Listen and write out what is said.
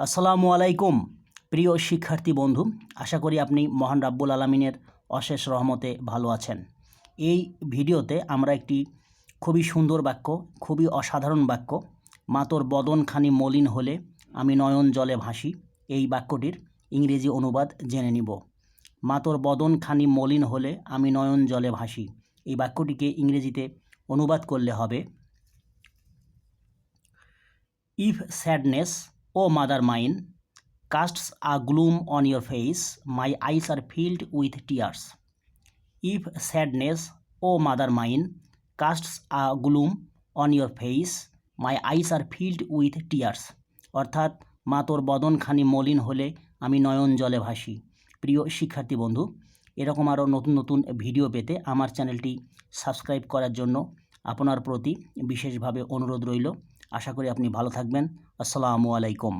আসসালামু আলাইকুম প্রিয় শিক্ষার্থী বন্ধু। আশা করি আপনি মহান রাব্বুল আলমিনের অশেষ রহমতে ভালো আছেন। এই ভিডিওতে আমরা একটি খুবই সুন্দর বাক্য খুবই অসাধারণ বাক্য মাতর বদনখানি মলিন হলে আমি নয়ন জলে ভাসি এই বাক্যটির ইংরেজি অনুবাদ জেনে নিব। মাতর বদনখানি মলিন হলে আমি নয়ন জলে ভাসি এই বাক্যটিকে ইংরেজিতে অনুবাদ করলে হবে if sadness, O mother mine casts a gloom on your face my eyes are filled with tears. If sadness, O mother mine casts a gloom on your face my eyes are filled with tears. অর্থাৎ, মা তোর বদনখানি মলিন হলে আমি নয়ন জলে ভাসি। প্রিয় শিক্ষার্থী বন্ধু, এরকম আরও নতুন নতুন ভিডিও পেতে আমার চ্যানেলটি সাবস্ক্রাইব করার জন্য আপনার প্রতি বিশেষভাবে অনুরোধ রইল। আশা করি আপনি ভালো থাকবেন। আসসালামু আলাইকুম।